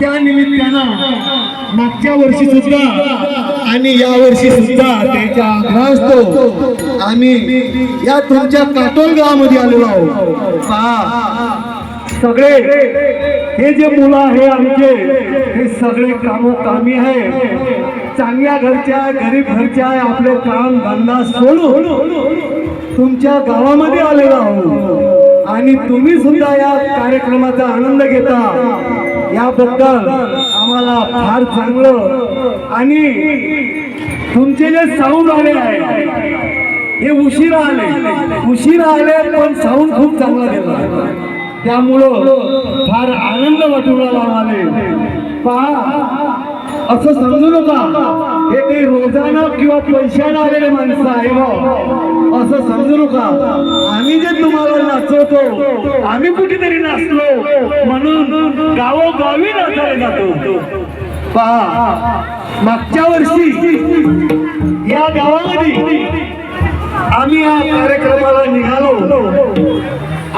त्या निमित्तानं मागच्या वर्षी सुद्धा आणि या वर्षी सुद्धा त्याच्या आग्रहास्तव आम्ही या तुमच्या काटोल गावामध्ये आलेलो आहोत. पहा सगळे हे जे मुलं आहे आमचे हे सगळे कामोकामी आहे चांगल्या घरच्या गरीब घरच्या आपले काम धंदा सोडून तुमच्या गावामध्ये आलेलो आहोत. आणि तुम्ही सुद्धा या कार्यक्रमाचा आनंद घेता. याबद्दल आम्हाला फार चांगलं आणि तुमचे जे साऊंड आले आहे हे उशिरा आले. उशिरा आले पण साऊंड खूप चांगला दिला त्यामुळं फार आनंद वाटू राहिला आम्हाला. पहा असं समजू नका. हे काही रोजाना किंवा पैशाने आलेले माणसं आहे बा असं समजू नका. आम्ही जे तुम्हाला नाचवतो आम्ही कुठेतरी नाचलो. म्हणून गावोगावी नाचायला जातो. पहा मागच्या वर्षी या गावामध्ये आम्ही या कार्यक्रमाला निघालो.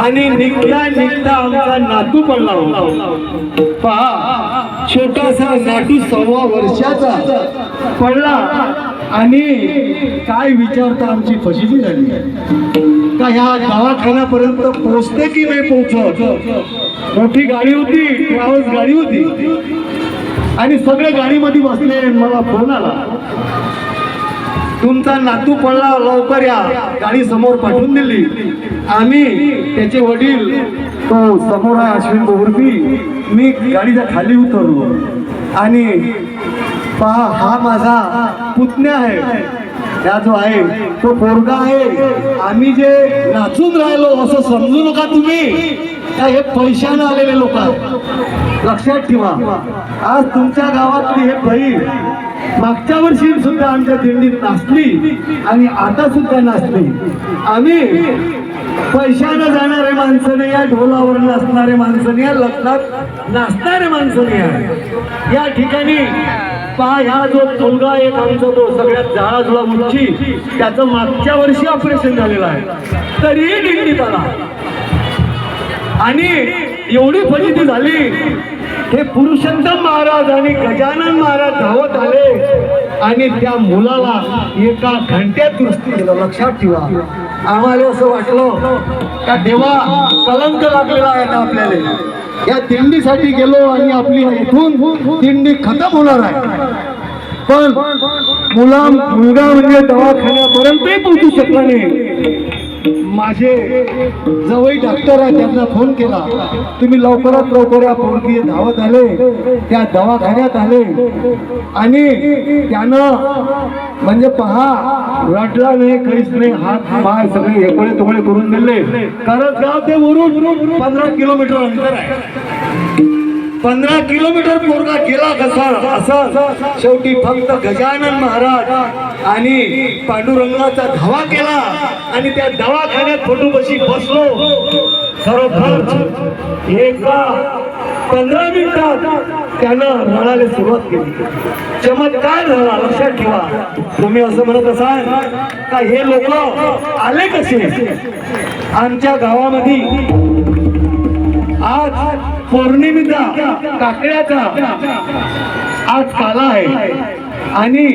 आणि निघता निघता आमचा नातू पडला होता पहा छोटासा नातू सव्वा वर्षाचा पडला आणि काय विचारता आमची फजिती झाली? का ह्या दवाखान्यापर्यंत पोचते की नाही पोहोचत मोठी गाडी होती ट्रॅव्हल्स गाडी होती. आणि सगळे गाडीमध्ये बसले आणि मला फोन आला. तुमचा नातू पडला लवकर या. गाडी समोर पाठवून दिली. आम्ही त्याचे वडील तो समोर आहे अश्विन गोवर्फी मी गाडीच्या खाली उतरलो. आणि पहा हा माझा पुतण्या आहे. या जो आहे तो पोरगा आहे. आम्ही जे नाचून राहिलो असं समजू नका तुम्ही. हे पैशानं आलेले लोक लक्षात ठेवा. आज तुमच्या गावातली हे बहीण मागच्या वर्षी सुद्धा आमच्या दिंडीत नाचली आणि आता सुद्धा नाचली. आम्ही पैशानं जाणारे माणसं नाही या ढोलावर नाचणारे माणसं नाही या लग्नात नाचणारे माणसं नाही या ठिकाणी पहा ह्या जो मुलगा एक आमचा तो सगळ्यात जाळाजुळा मुलची त्याचं मागच्या वर्षी ऑपरेशन झालेलं आहे. तरीही दिंडीत आला. आणि एवढी फजिती झाली. हे पुरुषोत्तम महाराज आणि गजानन महाराज धावत आले. आणि त्या मुलाला एका घंट्यात दृष्टी केलं. लक्षात ठेवा. आम्हाला असं वाटलं का देवा कलंक लागलेला आहे आता आपल्याला. या दिंडीसाठी गेलो आणि आपली इथून दिंडी खतम होणार आहे. पण मुला मुलगा म्हणजे दवाखान्यापर्यंतही पोहोचू शकला नाही. माझे जवळ डॉक्टर आहे त्यांना फोन केला. तुम्ही लवकरात लवकर या पोरगी धावत आले त्या दवाखान्यात आले. आणि त्यानं म्हणजे पहा रडला नाही काहीच नाही हात पाय सगळे एकोळे तोळे करून दिले. कारण गाव ते वरून पंधरा किलोमीटर अंतर आहे. पंधरा किलोमीटर पोरगा गेला कसा? असं शेवटी फक्त गजानन महाराज आणि पांडुरंगाचा धावा केला आणि त्या दवाखान्यात फोटोपशी बसलो. खरोखर एका पंधरा मिनिटात त्यानं रडायला सुरुवात केली. चमत्कार झाला लक्षात ठेवा. तुम्ही असं म्हणत असाल का हे लोक आले कसे? आमच्या गावामध्ये आज पौर्णिमेचा काकड्याचा आज काला आहे. आणि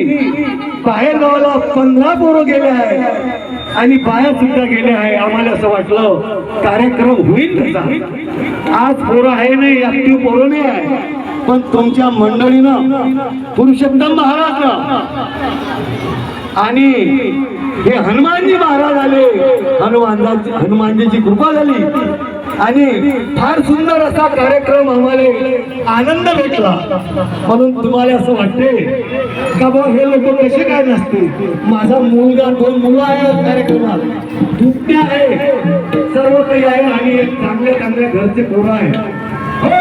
बाहेर गावाला पंधरा पोरं गेले आहे आणि बाया सुद्धा गेल्या आहे आम्हाला असं वाटलं कार्यक्रम होईल आज पोरं आहे नाही ऍक्टिव्ह पोरं नाही आहे पण तुमच्या मंडळीनं पुरुषोत्तम महाराज आणि हे हनुमानजी महाराज आले. हनुमानजी हनुमानजीची कृपा झाली. आणि फार सुंदर असा कार्यक्रम आम्हाला आनंद भेटला. म्हणून तुम्हाला असं वाटते का बा हे लोक कसे काय नसते माझा मुलगा दोन मुलं आहे कार्यक्रमात. दुपट्या आहे सर्व काही आहे आणि एक चांगल्या चांगल्या घरचे पोरं आहे हो!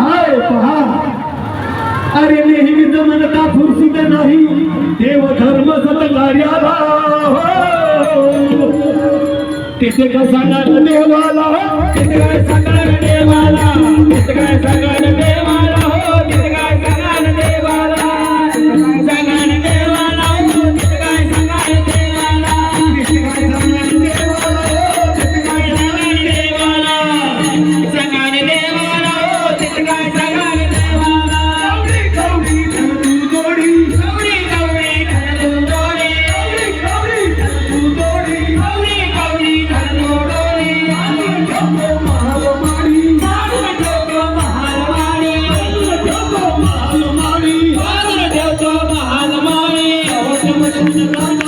आहे पहा. अरे नेहमीच म्हणता फुरसुट नाही. देव धर्म सत तिथे का सांगणार देवाला. तिथे काय सांगणार देवाला. तिथे काय सांगणार शेवट